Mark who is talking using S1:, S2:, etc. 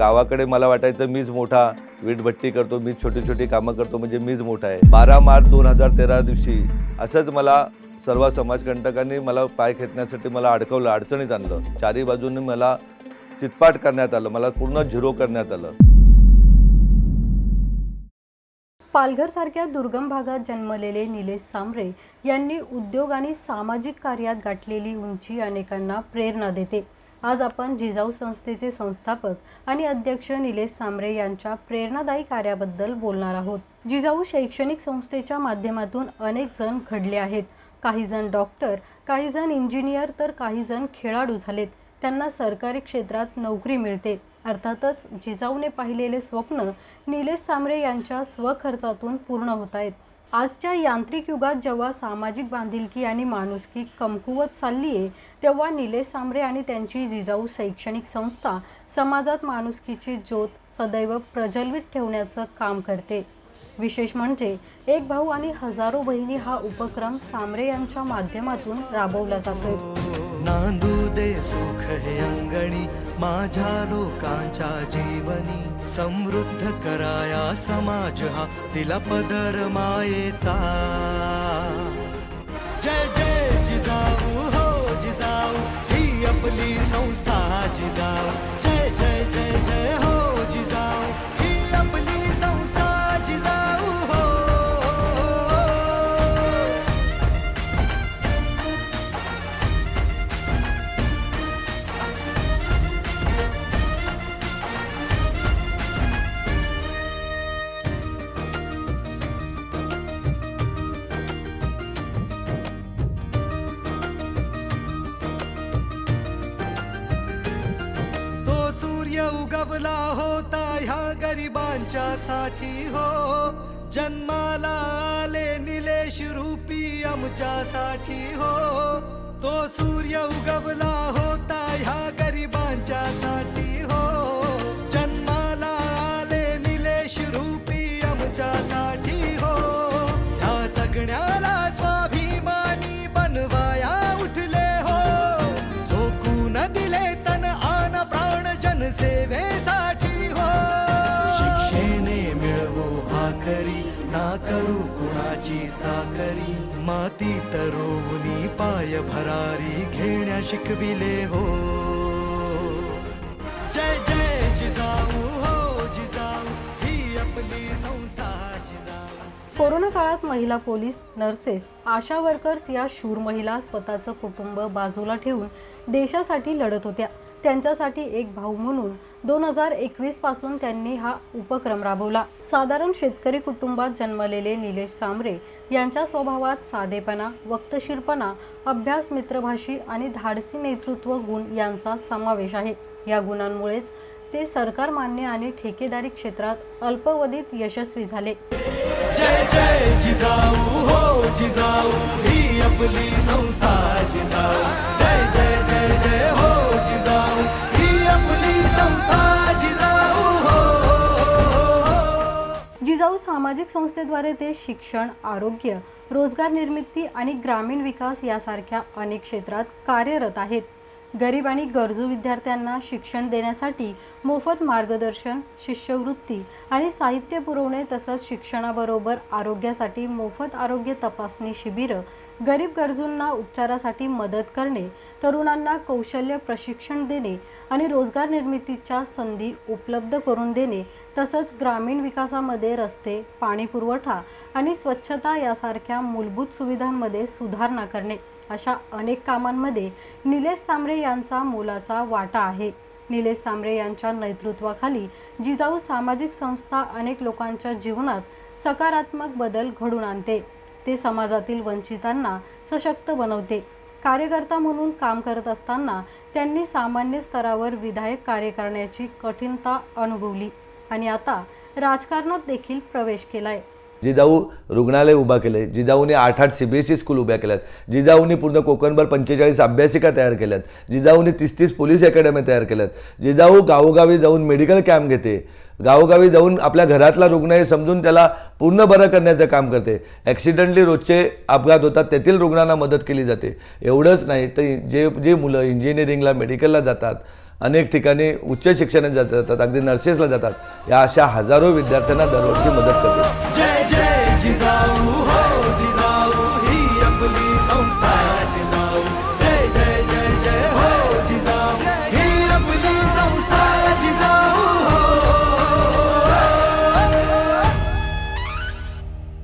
S1: गावाकडे मला वाटायचं मीच मोठा वीटभट्टी करतो मीच छोटी छोटी कामं करतो म्हणजे मीच मोठा आहे. बारा मार्च दोन हजार तेरा दिवशी असंच मला सर्व समाजकंटकांनी मला पाय खेचण्यासाठी मला अडकवलं अडचणीत आणलं. चारी बाजूंनी मला चितपाट करण्यात आलं मला पूर्ण झिरो करण्यात आलं.
S2: पालघरसारख्या दुर्गम भागात जन्मलेले निलेश सांबरे यांनी उद्योग आणि सामाजिक कार्यात गाठलेली उंची अनेकांना प्रेरणा देते. आज आपण जिजाऊ संस्थेचे संस्थापक आणि अध्यक्ष निलेश सांबरे यांच्या प्रेरणादायी कार्याबद्दल बोलणार आहोत. जिजाऊ शैक्षणिक संस्थेच्या माध्यमातून अनेक जण घडले आहेत. काही जण डॉक्टर काही जण इंजिनियर तर काही जण खेळाडू झालेत. त्यांना सरकारी क्षेत्रात नोकरी मिळते. अर्थातच जिजाऊने पाहिलेले स्वप्न निलेश सांबरे यांच्या स्वखर्चातून पूर्ण होत आहेत. आजच्या यांत्रिक युगात जेव्हा सामाजिक बांधिलकी आणि माणुसकी कमकुवत चालली आहे तेव्हा निलेश सांबरे आणि त्यांची जिजाऊ शैक्षणिक संस्था समाजात माणुसकीची ज्योत सदैव प्रज्वलित ठेवण्याचं काम करते. विशेष म्हणजे एक भाऊ आणि हजारो बहिणी हा उपक्रम सांबरे यांच्या माध्यमातून राबवला जातोय.
S3: नांदू दे सुख हे अंगणी माझ्या लोकांच्या जीवनी. समृद्ध कराया समाज हा दिला पदर मायेचा. जय जय जिजाऊ हो जिजाऊ ही आपली संस्था जिजाऊ. उगवला होता ह्या गरिबांच्या साठी हो. जन्माला आले निलेश रूपी आमच्यासाठी हो. तो सूर्य उगवला करू कुणाची चाकरी. माती तरुणी पाय भरारी घेण्या शिकविले हो. जय जय जिजाऊ हो जिजाऊ ही आपली संस्था जिजाऊ.
S2: कोरोना काळात महिला पोलीस नर्सेस आशा वर्कर्स या शूर महिला स्वतःचं कुटुंब बाजूला ठेवून देशासाठी लढत होत्या. त्यांच्यासाठी एक भाऊ म्हणून दोन हजार एकवीसपासून त्यांनी हा उपक्रम राबवला. साधारण शेतकरी कुटुंबात जन्मलेले निलेश सांबरे यांच्या स्वभावात साधेपणा वक्तशीरपणा अभ्यास मित्रभाषी आणि धाडसी नेतृत्व गुण यांचा समावेश आहे. या गुणांमुळेच ते सरकार मान्य आणि ठेकेदारी क्षेत्रात अल्पवधीत यशस्वी झाले.
S3: जय जय जिजाऊ हो जिजाऊ ही आपली
S2: सामाजिक संस्थेद्वारे ते शिक्षण आरोग्य रोजगार निर्मिती आणि ग्रामीण विकास यासारख्या अनेक क्षेत्रात कार्यरत आहेत. गरीब आणि गरजू विद्यार्थ्यांना शिक्षण देण्यासाठी मोफत मार्गदर्शन शिष्यवृत्ती आणि साहित्य पुरवणे तसंच शिक्षणाबरोबर आरोग्यासाठी मोफत आरोग्य तपासणी शिबिरं गरीब गरजूंना उपचारासाठी मदत करणे तरुणांना कौशल्य प्रशिक्षण देणे आणि रोजगार निर्मितीच्या संधी उपलब्ध करून देणे तसंच ग्रामीण विकासामध्ये रस्ते पाणी पुरवठा आणि स्वच्छता यासारख्या मूलभूत सुविधांमध्ये सुधारणा करणे. अशा अनेक कामांमध्ये निलेश सांबरे यांचा मोलाचा वाटा आहे. निलेश सांबरे यांच्या नेतृत्वाखाली जिजाऊ सामाजिक संस्था अनेक लोकांच्या जीवनात सकारात्मक बदल घडून आणते. ते समाजातील वंचितांना सशक्त बनवते. कार्यकर्ता म्हणून काम करत असताना त्यांनी सामान्य स्तरावर विधायक कार्य करण्याची कठीणता अनुभवली आणि आता राजकारणात देखील प्रवेश केलाय.
S1: जिजाऊ रुग्णालय उभा केले जिजाऊने आठ आठ C B S E school उभ्या केल्यात. जिजाऊने पूर्ण कोकणभर पंचेचाळीस अभ्यासिका तयार केल्यात. जिजाऊने तीस तीस पोलीस अकॅडमी तयार केल्यात. जिजाऊ गावोगावी जाऊन मेडिकल कॅम्प घेते. गावोगावी जाऊन आपल्या घरातला रुग्ण हे समजून त्याला पूर्ण बरं करण्याचं काम करते. ॲक्सिडेंटली रोजचे अपघात होतात तेथील रुग्णांना मदत केली जाते. एवढंच नाही तर जे जे मुलं इंजिनिअरिंगला मेडिकलला जातात अनेक ठिकाणी उच्च शिक्षणात जातात अगदी नर्सेसला जातात या अशा हजारो विद्यार्थ्यांना दरवर्षी मदत करते.